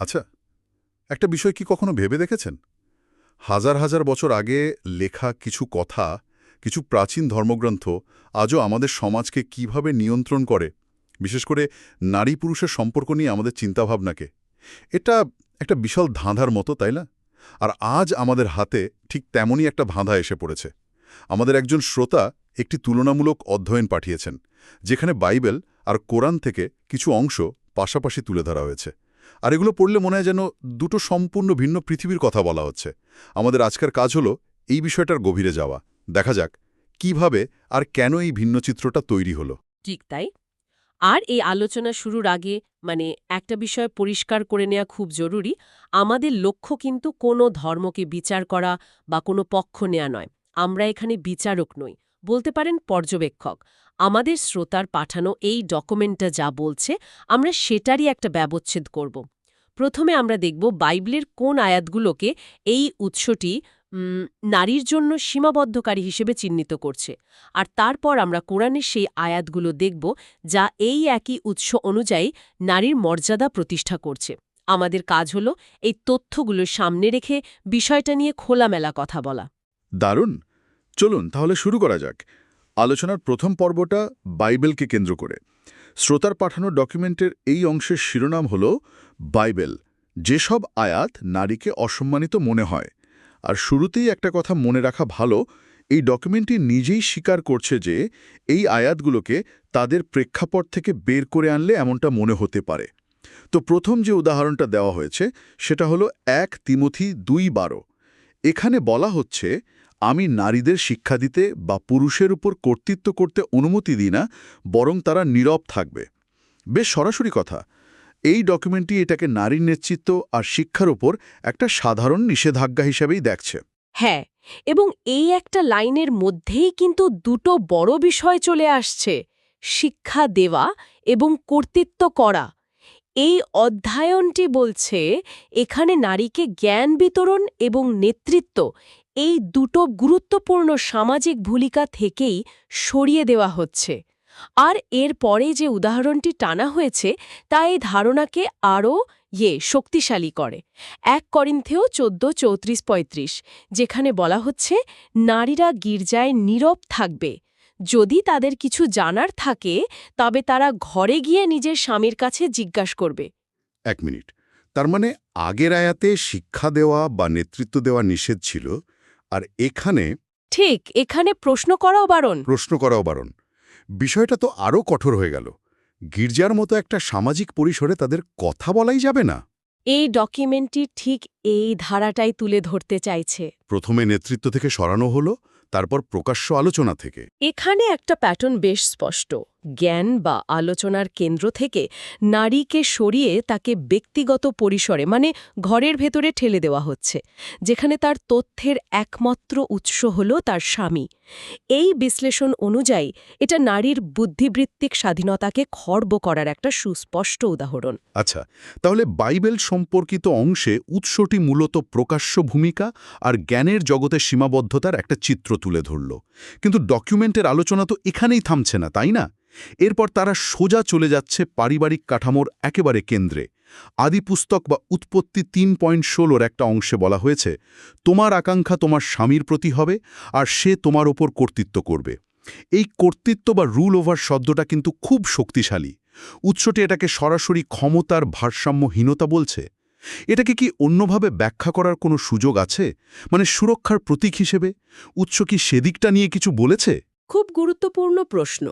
আচ্ছা একটা বিষয় কি কখনো ভেবে দেখেছেন? হাজার হাজার বছর আগে লেখা কিছু কথা, কিছু প্রাচীন ধর্মগ্রন্থ আজও আমাদের সমাজকে কীভাবে নিয়ন্ত্রণ করে, বিশেষ করে নারী পুরুষের সম্পর্ক নিয়ে আমাদের চিন্তাভাবনাকে। এটা একটা বিশাল ধাঁধার মতো, তাই না? আর আজ আমাদের হাতে ঠিক তেমনই একটা ধাঁধা এসে পড়েছে। আমাদের একজন শ্রোতা একটি তুলনামূলক অধ্যয়ন পাঠিয়েছেন, যেখানে বাইবেল আর কোরআন থেকে কিছু অংশ পাশাপাশি তুলে ধরা হয়েছে। আর এগুলো পড়লে মনে হয় যেন দুটো সম্পূর্ণ ভিন্ন পৃথিবীর কথা বলা হচ্ছে। আমাদের আজকের কাজ হলো এই বিষয়টার গভীরে যাওয়া। দেখা যাক কীভাবে আর কেন এই ভিন্ন চিত্রটা তৈরি হলো। ঠিক তাই। আর এই আলোচনা শুরুর আগে মানে একটা বিষয় পরিষ্কার করে নেওয়া খুব জরুরি, আমাদের লক্ষ্য কিন্তু কোনো ধর্মকে বিচার করা বা কোনো পক্ষ নেয়া নয়। আমরা এখানে বিচারক নই। বলতে পারেন পর্যবেক্ষক। আমাদের শ্রোতার পাঠানো এই ডকুমেন্টটা যা বলছে, আমরা সেটারই একটা ব্যবচ্ছেদ করব। প্রথমে আমরা দেখব বাইবেলের কোন আয়াতগুলোকে এই উৎসটি নারীর জন্য সীমাবদ্ধকারী হিসেবে চিহ্নিত করছে। আর তারপর আমরা কোরআনের সেই আয়াতগুলো দেখব যা এই একই উৎস অনুযায়ী নারীর মর্যাদা প্রতিষ্ঠা করছে। আমাদের কাজ হল এই তথ্যগুলো সামনে রেখে বিষয়টা নিয়ে খোলামেলা কথা বলা। দারুণ! চলুন তাহলে শুরু করা যাক। আলোচনার প্রথম পর্বটা বাইবেলকে কেন্দ্র করে। শ্রোতার পাঠানো ডকুমেন্টের এই অংশের শিরোনাম হল বাইবেল, যেসব আয়াত নারীকে অসম্মানিত মনে হয়। আর শুরুতেই একটা কথা মনে রাখা ভালো, এই ডকুমেন্টটি নিজেই স্বীকার করছে যে এই আয়াতগুলোকে তাদের প্রেক্ষাপট থেকে বের করে আনলে এমনটা মনে হতে পারে। তো প্রথম যে উদাহরণটা দেওয়া হয়েছে, সেটা হলো এক তিমথি দুই বারো। এখানে বলা হচ্ছে আমি নারীদের শিক্ষা দিতে বা পুরুষের উপর কর্তৃত্ব করতে অনুমতি দিই না, বরং তারা নীরব থাকবে। বেশ সরাসরি কথা। এই ডকুমেন্টটি এটাকে নারীর নেতৃত্ব আর শিক্ষার উপর একটা সাধারণ নিষেধাজ্ঞা হিসেবেই দেখছে। হ্যাঁ এবং এই একটা লাইনের মধ্যেই কিন্তু দুটো বড় বিষয় চলে আসছে, শিক্ষা দেওয়া এবং কর্তৃত্ব করা। এই অধ্যায়নটি বলছে, এখানে নারীকে জ্ঞান বিতরণ এবং নেতৃত্ব এই দুটো গুরুত্বপূর্ণ সামাজিক ভূমিকা থেকেই সরিয়ে দেওয়া হচ্ছে। আর এর পরে যে উদাহরণটি টানা হয়েছে, তা এই ধারণাকে আরও ইয়ে শক্তিশালী করে। এক করিন্থেও চোদ্দ চৌত্রিশ পঁয়ত্রিশ, যেখানে বলা হচ্ছে, নারীরা গির্জায় নীরব থাকবে। যদি তাদের কিছু জানার থাকে, তবে তারা ঘরে গিয়ে নিজের স্বামীর কাছে জিজ্ঞাসা করবে। এক মিনিট। তার মানে আগের আয়াতে শিক্ষা দেওয়া বা নেতৃত্ব দেওয়া নিষেধ ছিল আর এখানে ঠিক এখানে প্রশ্ন করাও বারণ। প্রশ্ন করাও বারণ। বিষয়টা তো আরও কঠোর হয়ে গেল। গির্জার মতো একটা সামাজিক পরিসরে তাদের কথা বলাই যাবে না। এই ডকুমেন্টটি ঠিক এই ধারাটাই তুলে ধরতে চাইছে। প্রথমে নেতৃত্ব থেকে সরানো হলো তারপর প্রকাশ্য আলোচনা থেকে। এখানে একটা প্যাটার্ন বেশ স্পষ্ট। জ্ঞান বা আলোচনার কেন্দ্র থেকে নারীকে সরিয়ে তাকে ব্যক্তিগত পরিসরে মানে ঘরের ভেতরে ঠেলে দেওয়া হচ্ছে, যেখানে তার তথ্যের একমাত্র উৎস হল তার স্বামী। এই বিশ্লেষণ অনুযায়ী এটা নারীর বুদ্ধিবৃত্তিক স্বাধীনতাকে খর্ব করার একটা সুস্পষ্ট উদাহরণ। আচ্ছা তাহলে বাইবেল সম্পর্কিত অংশে উৎসটি মূলত প্রকাশ্য ভূমিকা আর জ্ঞানের জগতে সীমাবদ্ধতার একটা চিত্র তুলে ধরল। কিন্তু ডকুমেন্টের আলোচনা তো এখানেই থামছে না, তাই না? এরপর তারা সোজা চলে যাচ্ছে পারিবারিক কাঠামোর একেবারে কেন্দ্রে। আদিপুস্তক বা উৎপত্তি তিন পয়েন্ট ষোলোর একটা অংশে বলা হয়েছে, তোমার আকাঙ্ক্ষা তোমার স্বামীর প্রতি হবে আর সে তোমার ওপর কর্তৃত্ব করবে। এই কর্তৃত্ব বা রুল ওভার শব্দটা কিন্তু খুব শক্তিশালী। উৎসটি এটাকে সরাসরি ক্ষমতার ভারসাম্যহীনতা বলছে। এটাকে কি অন্যভাবে ব্যাখ্যা করার কোনো সুযোগ আছে? মানে সুরক্ষার প্রতীক হিসেবে? উৎস কি সেদিকটা নিয়ে কিছু বলেছে? খুব গুরুত্বপূর্ণ প্রশ্ন।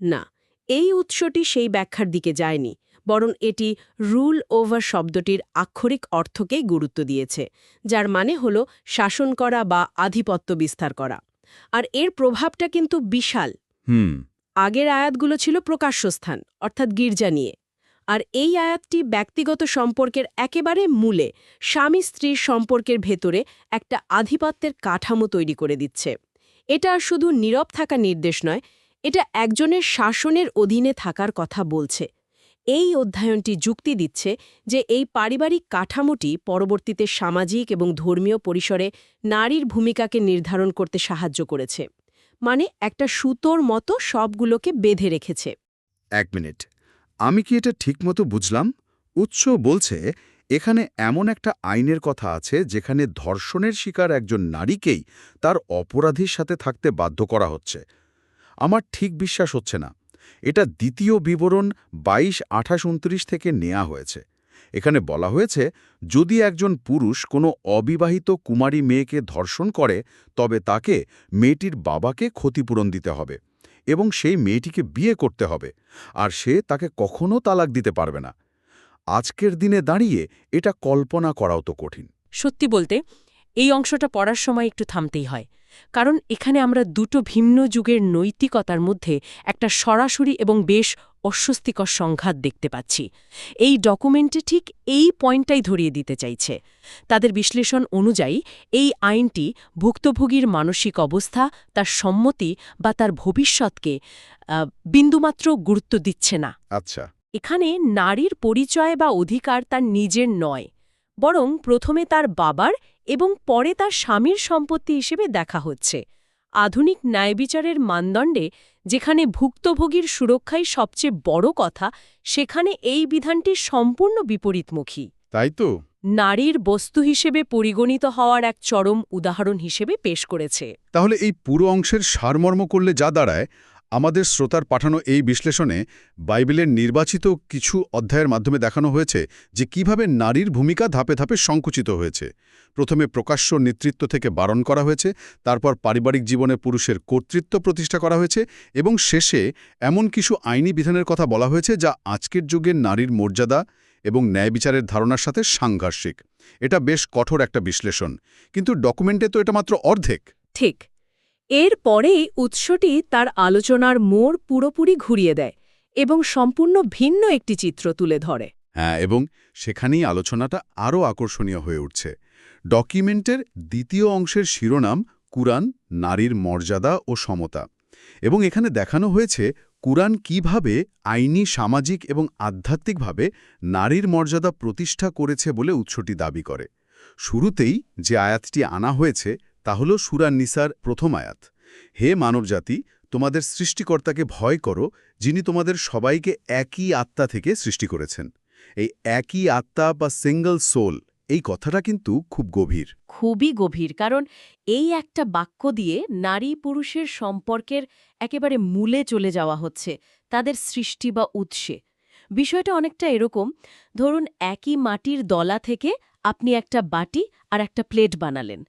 না এই উৎসটি সেই ব্যাখ্যার দিকে যায়নি বরং এটি রুল ওভার শব্দটির আক্ষরিক অর্থকেই গুরুত্ব দিয়েছে যার মানে হল শাসন করা বা আধিপত্য বিস্তার করা। আর এর প্রভাবটা কিন্তু বিশাল। হুম। আগের আয়াতগুলো ছিল প্রকাশ্য স্থান অর্থাৎ গির্জা নিয়ে। আর এই আয়াতটি ব্যক্তিগত সম্পর্কের একেবারে মূলে স্বামী স্ত্রীর সম্পর্কের ভেতরে একটা আধিপত্যের কাঠামো তৈরি করে দিচ্ছে। এটা শুধু নীরব থাকা নির্দেশ নয় এটা একজনের শাসনের অধীনে থাকার কথা বলছে। এই অধ্যয়নটি যুক্তি দিচ্ছে যে এই পারিবারিক কাঠামোটি পরবর্তীতে সামাজিক এবং ধর্মীয় পরিসরে নারীর ভূমিকাকে নির্ধারণ করতে সাহায্য করেছে। মানে একটা সুতোর মতো সবগুলোকে বেঁধে রেখেছে। এক মিনিট। আমি কি এটা ঠিকমতো বুঝলাম? উৎস বলছে, এখানে এমন একটা আইনের কথা আছে যেখানে ধর্ষণের শিকার একজন নারীকেই তার অপরাধীর সাথে থাকতে বাধ্য করা হচ্ছে। আমার ঠিক বিশ্বাস হচ্ছে না। এটা দ্বিতীয় বিবরণ বাইশ, আঠাশ, উনত্রিশ থেকে নেওয়া হয়েছে। এখানে বলা হয়েছে, যদি একজন পুরুষ কোনো অবিবাহিত কুমারী মেয়েকে ধর্ষণ করে, তবে তাকে মেয়েটির বাবাকে ক্ষতিপূরণ দিতে হবে এবং সেই মেয়েটিকে বিয়ে করতে হবে, আর সে তাকে কখনো তালাক দিতে পারবে না। আজকের দিনে দাঁড়িয়ে এটা কল্পনা করাও তো কঠিন। সত্যি বলতে, এই অংশটা পড়ার সময় একটু থামতেই হয়। কারণ এখানে আমরা দুটো ভিন্ন যুগের নৈতিকতার মধ্যে একটা সরাসরি এবং বেশ অস্বস্তিকর সংঘাত দেখতে পাচ্ছি। এই ডকুমেন্টে ঠিক এই পয়েন্টটাই ধরিয়ে দিতে চাইছে। তাদের বিশ্লেষণ অনুযায়ী এই আইনটি ভুক্তভোগীর মানসিক অবস্থা তার সম্মতি বা তার ভবিষ্যৎকে বিন্দুমাত্র গুরুত্ব দিচ্ছে না। আচ্ছা। এখানে নারীর পরিচয় বা অধিকার তার নিজের নয় বরং প্রথমে তার বাবার এবং পরে তার স্বামীর সম্পত্তি হিসেবে দেখা হচ্ছে। আধুনিক ন্যায়বিচারের মানদণ্ডে যেখানে ভুক্তভোগীর সুরক্ষাই সবচেয়ে বড় কথা সেখানে এই বিধানটি সম্পূর্ণ বিপরীতমুখী। তাই তো? নারীর বস্তু হিসেবে পরিগণিত হওয়ার এক চরম উদাহরণ হিসেবে পেশ করেছে। তাহলে এই পুরো অংশের সারমর্ম করলে যা দাঁড়ায় আমাদের শ্রোতার পাঠানো এই বিশ্লেষণে বাইবেলের নির্বাচিত কিছু অধ্যায়ের মাধ্যমে দেখানো হয়েছে যে কীভাবে নারীর ভূমিকা ধাপে ধাপে সংকুচিত হয়েছে। প্রথমে প্রকাশ্য নেতৃত্ব থেকে বারণ করা হয়েছে, তারপর পারিবারিক জীবনে পুরুষের কর্তৃত্ব প্রতিষ্ঠা করা হয়েছে এবং শেষে এমন কিছু আইনি বিধানের কথা বলা হয়েছে যা আজকের যুগের নারীর মর্যাদা এবং ন্যায়বিচারের ধারণার সাথে সাংঘর্ষিক। এটা বেশ কঠোর একটা বিশ্লেষণ। কিন্তু ডকুমেন্টে তো এটা মাত্র অর্ধেক। ঠিক। এর পরেই উৎসটি তার আলোচনার মোড় পুরোপুরি ঘুরিয়ে দেয় এবং সম্পূর্ণ ভিন্ন একটি চিত্র তুলে ধরে। হ্যাঁ এবং সেখানেই আলোচনাটা আরও আকর্ষণীয় হয়ে উঠছে। ডকুমেন্টের দ্বিতীয় অংশের শিরোনাম কুরআন, নারীর মর্যাদা ও সমতা। এবং এখানে দেখানো হয়েছে কুরআন কীভাবে আইনি, সামাজিক এবং আধ্যাত্মিকভাবে নারীর মর্যাদা প্রতিষ্ঠা করেছে বলে উৎসটি দাবি করে। শুরুতেই যে আয়াতটি আনা হয়েছে তা হল নিসার প্রথম আয়াত। হে মানবজাতি, তোমাদের সৃষ্টিকর্তাকে ভয় করো, যিনি তোমাদের সবাইকে একই আত্মা থেকে সৃষ্টি করেছেন। এই একই আত্মা বা সিঙ্গল সোল এই কথাটা কিন্তু খুব গভীর। খুবই গভীর, কারণ এই একটা বাক্য দিয়ে নারী পুরুষের সম্পর্কের একেবারে মূলে চলে যাওয়া হচ্ছে, তাদের সৃষ্টি বা উৎসে। বিষয়টা অনেকটা এরকম, ধরুন একই মাটির দলা থেকে আপনি একটা বাটি আর একটা প্লেট বানালেন।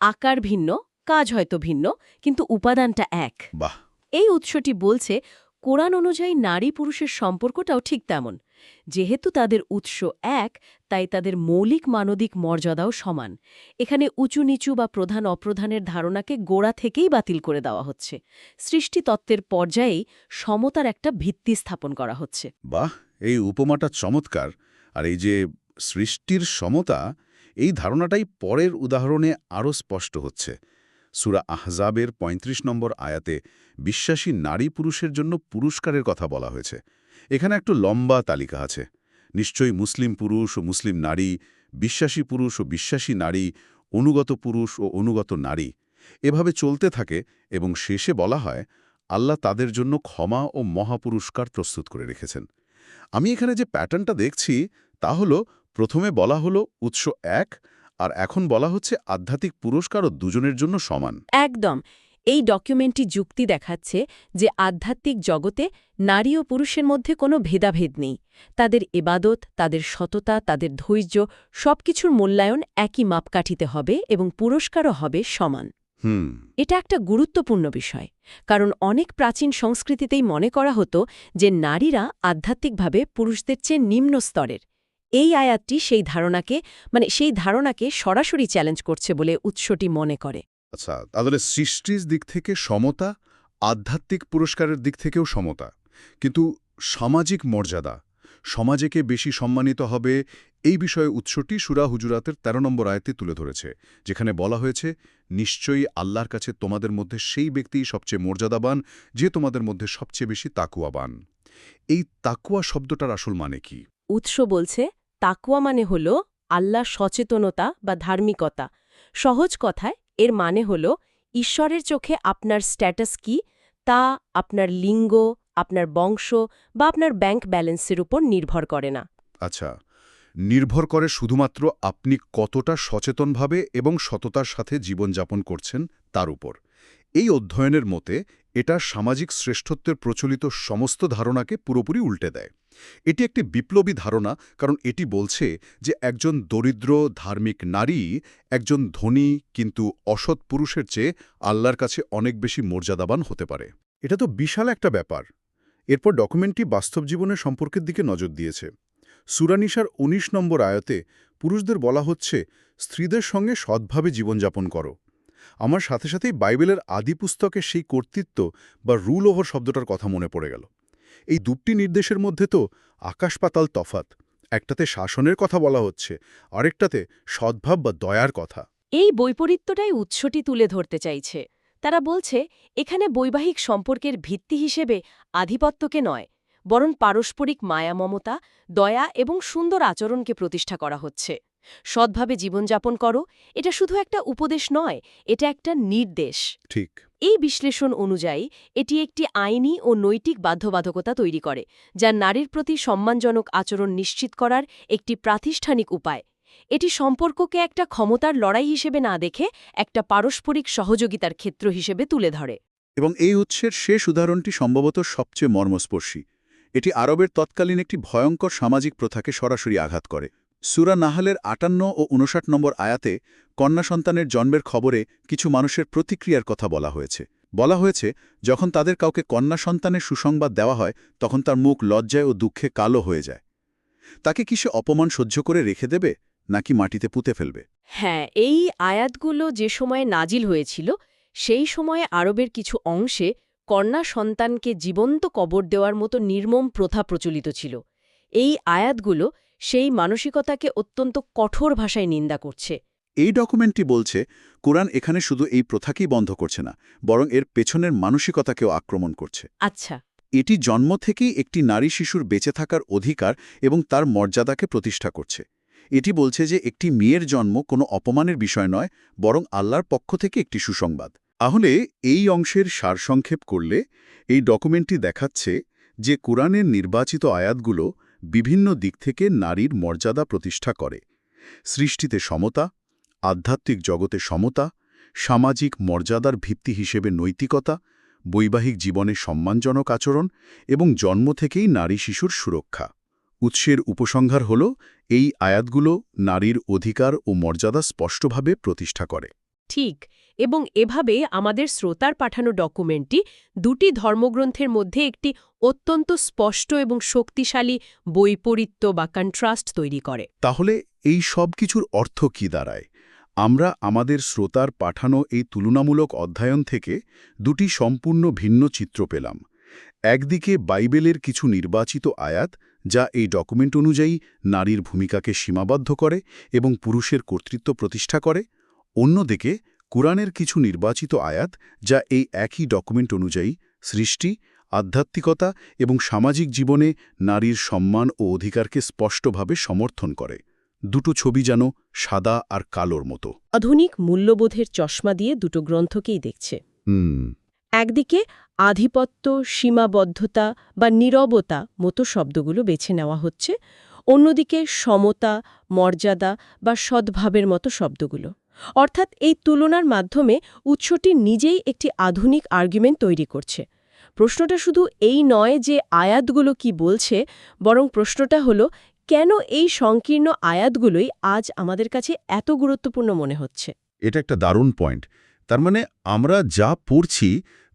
আকার ভিন্ন কাজ হয়তো ভিন্ন কিন্তু উপাদানটা এক। বাহ। এই উৎসটি বলছে কোরআন অনুযায়ী নারী পুরুষের সম্পর্কটাও ঠিক তেমন। যেহেতু তাদের উৎস এক তাই তাদের মৌলিক মানবিক মর্যাদাও সমান। এখানে উঁচু নিচু বা প্রধান অপ্রধানের ধারণাকে গোড়া থেকেই বাতিল করে দেওয়া হচ্ছে। সৃষ্টিতত্ত্বের পর্যায়েই সমতার একটা ভিত্তি স্থাপন করা হচ্ছে। বাহ এই উপমাটা চমৎকার। আর এই যে সৃষ্টির সমতা এই ধারণাটাই পরের উদাহরণে আরও স্পষ্ট হচ্ছে। সুরা আহজাবের ৩৫ নম্বর আয়াতে বিশ্বাসী নারী পুরুষের জন্য পুরস্কারের কথা বলা হয়েছে। এখানে একটু লম্বা তালিকা আছে। নিশ্চয়ই মুসলিম পুরুষ ও মুসলিম নারী, বিশ্বাসী পুরুষ ও বিশ্বাসী নারী, অনুগত পুরুষ ও অনুগত নারী, এভাবে চলতে থাকে এবং শেষে বলা হয়, আল্লাহ তাদের জন্য ক্ষমা ও মহাপুরস্কার প্রস্তুত করে রেখেছেন। আমি এখানে যে প্যাটার্নটা দেখছি তা হলো প্রথমে বলা হলো উৎস এক আর এখন বলা হচ্ছে আধ্যাত্মিক পুরস্কারও দুজনের জন্য সমান। একদম। এই ডকুমেন্টটি যুক্তি দেখাচ্ছে যে আধ্যাত্মিক জগতে নারী ও পুরুষের মধ্যে কোনো ভেদাভেদ নেই। তাদের এবাদত তাদের সততা তাদের ধৈর্য সবকিছুর মূল্যায়ন একই মাপকাঠিতে হবে এবং পুরস্কারও হবে সমান। হুম। এটা একটা গুরুত্বপূর্ণ বিষয় কারণ অনেক প্রাচীন সংস্কৃতিতেই মনে করা হতো যে নারীরা আধ্যাত্মিকভাবে পুরুষদের চেয়ে নিম্ন স্তরের। এই আয়াতটি সেই ধারণাকে মানে সেই ধারণাকে সরাসরি চ্যালেঞ্জ করছে বলে উৎসটি মনে করে। আচ্ছা তাহলে সৃষ্টির দিক থেকে সমতা, আধ্যাত্মিক পুরস্কারের দিক থেকেও সমতা। কিন্তু সামাজিক মর্যাদা সমাজেকে বেশি সম্মানিত হবে, এই বিষয়ে উৎসটি সুরা হুজুরাতের ১৩ নম্বর আয়তে তুলে ধরেছে, যেখানে বলা হয়েছে, নিশ্চয়ই আল্লাহর কাছে তোমাদের মধ্যে সেই ব্যক্তিই সবচেয়ে মর্যাদাবান, যে তোমাদের মধ্যে সবচেয়ে বেশি তাকুয়াবান। এই তাকুয়া শব্দটার আসল মানে কি? উৎস বলছে তাকুয়া মানে হল আল্লাহ সচেতনতা বা ধার্মিকতা। সহজ কথায়, এর মানে হল ঈশ্বরের চোখে আপনার স্ট্যাটাস কি, তা আপনার লিঙ্গ, আপনার বংশ বা আপনার ব্যাংক ব্যালেন্সের উপর নির্ভর করে না। আচ্ছা নির্ভর করে শুধুমাত্র আপনি কতটা সচেতনভাবে এবং সততার সাথে জীবনযাপন করছেন তার উপর। এই অধ্যয়নের মতে এটা সামাজিক শ্রেষ্ঠত্বের প্রচলিত সমস্ত ধারণাকে পুরোপুরি উল্টে দেয়। এটি একটি বিপ্লবী ধারণা, কারণ এটি বলছে যে একজন দরিদ্র, ধার্মিক নারী একজন ধনী কিন্তু অসৎ পুরুষের চেয়ে আল্লাহর কাছে অনেক বেশি মর্যাদাবান হতে পারে। এটা তো বিশাল একটা ব্যাপার। এরপর ডকুমেন্টটি বাস্তব জীবনের সম্পর্কের দিকে নজর দিয়েছে। সুরানিসার ১৯ নম্বর আয়তে পুরুষদের বলা হচ্ছে, স্ত্রীদের সঙ্গে সৎভাবে জীবনযাপন করো। আমার সাথে সাথেই বাইবেলের আদি পুস্তকের সেই কর্তৃত্ব বা রুল ওভার শব্দটার কথা মনে পড়ে গেল। এই দুটি নির্দেশের মধ্যে তো আকাশপাতাল তফাত একটাতে শাসনের কথা বলা হচ্ছে, আরেকটাতে সদ্ভাব বা দয়ার কথা। এই বৈপরীত্যটাই উৎসটি তুলে ধরতে চাইছে। তারা বলছে, এখানে বৈবাহিক সম্পর্কের ভিত্তি হিসেবে আধিপত্যকে নয়, বরং পারস্পরিক মায়া, মমতা, দয়া এবং সুন্দর আচরণকে প্রতিষ্ঠা করা হচ্ছে। সৎভাবে জীবনযাপন করো এটা শুধু একটা উপদেশ নয় এটা একটা নির্দেশ। ঠিক। এই বিশ্লেষণ অনুযায়ী এটি একটি আইনি ও নৈতিক বাধ্যবাধকতা তৈরি করে যা নারীর প্রতি সম্মানজনক আচরণ নিশ্চিত করার একটি প্রাতিষ্ঠানিক উপায়। এটি সম্পর্ককে একটা ক্ষমতার লড়াই হিসেবে না দেখে একটা পারস্পরিক সহযোগিতার ক্ষেত্র হিসেবে তুলে ধরে। এবং এই উৎসের শেষ উদাহরণটি সম্ভবত সবচেয়ে মর্মস্পর্শী। এটি আরবের তৎকালীন একটি ভয়ঙ্কর সামাজিক প্রথাকে সরাসরি আঘাত করে। সুরা নাহালের আটান্ন ও উনষাট নম্বর আয়াতে কন্যা সন্তানের জন্মের খবরে কিছু মানুষের প্রতিক্রিয়ার কথা বলা হয়েছে। বলা হয়েছে, যখন তাদের কাউকে কন্যা সন্তানের সুসংবাদ দেওয়া হয়, তখন তার মুখ লজ্জায় ও দুঃখে কালো হয়ে যায়। তাকে কি সে অপমান সহ্য করে রেখে দেবে, নাকি মাটিতে পুঁতে ফেলবে? হ্যাঁ এই আয়াতগুলো যে সময়ে নাজিল হয়েছিল, সেই সময়ে আরবের কিছু অংশে কন্যা সন্তানকে জীবন্ত কবর দেওয়ার মতো নির্মম প্রথা প্রচলিত ছিল। এই আয়াতগুলো সেই মানসিকতাকে অত্যন্ত কঠোর ভাষায় নিন্দা করছে। এই ডকুমেন্টটি বলছে কোরআন এখানে শুধু এই প্রথাকেই বন্ধ করছে না বরং এর পেছনের মানসিকতাকেও আক্রমণ করছে। আচ্ছা। এটি জন্ম থেকেই একটি নারী শিশুর বেঁচে থাকার অধিকার এবং তার মর্যাদাকে প্রতিষ্ঠা করছে। এটি বলছে যে একটি মেয়ের জন্ম কোনো অপমানের বিষয় নয় বরং আল্লাহর পক্ষ থেকে একটি সুসংবাদ। তাহলে এই অংশের সারসংক্ষেপ করলে এই ডকুমেন্টটি দেখাচ্ছে যে কোরআনের নির্বাচিত আয়াতগুলো বিভিন্ন দিক থেকে নারীর মর্যাদা প্রতিষ্ঠা করে। সৃষ্টিতে সমতা, আধ্যাত্মিক জগতে সমতা, সামাজিক মর্যাদার ভিত্তি হিসেবে নৈতিকতা, বৈবাহিক জীবনে সম্মানজনক আচরণ এবং জন্ম থেকেই নারী শিশুর সুরক্ষা। উৎসের উপসংহার হল, এই আয়াতগুলো নারীর অধিকার ও মর্যাদা স্পষ্টভাবে প্রতিষ্ঠা করে। ঠিক, এবং এভাবে আমাদের শ্রোতার পাঠানো ডকুমেন্টটি দুটি ধর্মগ্রন্থের মধ্যে একটি অত্যন্ত স্পষ্ট এবং শক্তিশালী বৈপরীত্য বা কন্ট্রাস্ট তৈরি করে। তাহলে এই সব কিছুর অর্থ কি দাঁড়ায়? আমরা আমাদের শ্রোতার পাঠানো এই তুলনামূলক অধ্যয়ন থেকে দুটি সম্পূর্ণ ভিন্ন চিত্র পেলাম। একদিকে বাইবেলের কিছু নির্বাচিত আয়াত যা এই ডকুমেন্ট অনুযায়ী নারীর ভূমিকাকে সীমাবদ্ধ করে এবং পুরুষের কর্তৃত্ব প্রতিষ্ঠা করে অন্যদিকে কোরআনের কিছু নির্বাচিত আয়াত যা এই একই ডকুমেন্ট অনুযায়ী সৃষ্টি আধ্যাত্মিকতা এবং সামাজিক জীবনে নারীর সম্মান ও অধিকারকে স্পষ্টভাবে সমর্থন করে। দুটো ছবি যেন সাদা আর কালোর মতো। আধুনিক মূল্যবোধের চশমা দিয়ে দুটো গ্রন্থকেই দেখছে। একদিকে আধিপত্য সীমাবদ্ধতা বা নীরবতা মতো শব্দগুলো বেছে নেওয়া হচ্ছে অন্যদিকে সমতা মর্যাদা বা সদ্ভাবের মতো শব্দগুলো। অর্থাৎ এই তুলনার মাধ্যমে উৎসটি নিজেই একটি আধুনিক আর্গুমেন্ট তৈরি করছে। প্রশ্নটা শুধু এই নয় যে আয়াতগুলো কি বলছে বরং প্রশ্নটা হলো কেন এই সংকীর্ণ আয়াতগুলোই আজ আমাদের কাছে এত গুরুত্বপূর্ণ মনে হচ্ছে? এটা একটা দারুণ পয়েন্ট তার মানে আমরা যা পড়ছি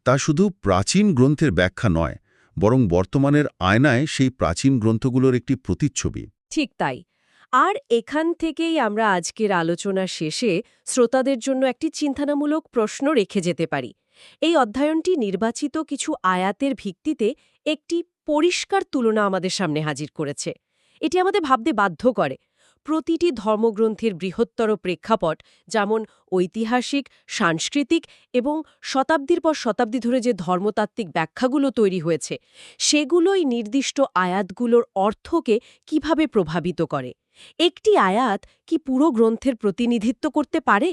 তা শুধু প্রাচীন গ্রন্থের ব্যাখ্যা নয় বরং বর্তমানের আয়নায় সেই প্রাচীন গ্রন্থগুলোর একটি প্রতিচ্ছবি। ঠিক তাই। আর এখান থেকেই আমরা আজকের আলোচনা শেষে শ্রোতাদের জন্য একটি চিন্তানামূলক প্রশ্ন রেখে যেতে পারি। এই অধ্যয়নটি নির্বাচিত কিছু আয়াতের ভিত্তিতে একটি পরিষ্কার তুলনা আমাদের সামনে হাজির করেছে। এটি আমাদের ভাবতে বাধ্য করে। প্রতিটি ধর্মগ্রন্থের বৃহত্তর প্রেক্ষাপট, যেমন ঐতিহাসিক, সাংস্কৃতিক এবং শতাব্দীর পর শতাব্দী ধরে যে ধর্মতাত্ত্বিক ব্যাখ্যাগুলো তৈরি হয়েছে, সেগুলোই নির্দিষ্ট আয়াতগুলোর অর্থকে কীভাবে প্রভাবিত করে। একটি আয়াত কি পুরো গ্রন্থের প্রতিনিধিত্ব করতে পারে?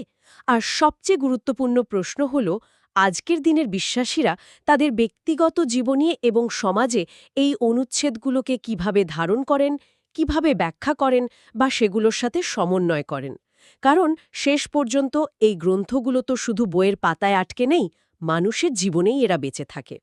আর সবচেয়ে গুরুত্বপূর্ণ প্রশ্ন হল, আজকের দিনের বিশ্বাসীরা তাদের ব্যক্তিগত জীবনী এবং সমাজে এই অনুচ্ছেদগুলোকে কীভাবে ধারণ করেন, কীভাবে ব্যাখ্যা করেন বা সেগুলোর সাথে সমন্বয় করেন? কারণ শেষ পর্যন্ত এই গ্রন্থগুলো তো শুধু বইয়ের পাতায় আটকে নেই, মানুষের জীবনেই এরা বেঁচে থাকে।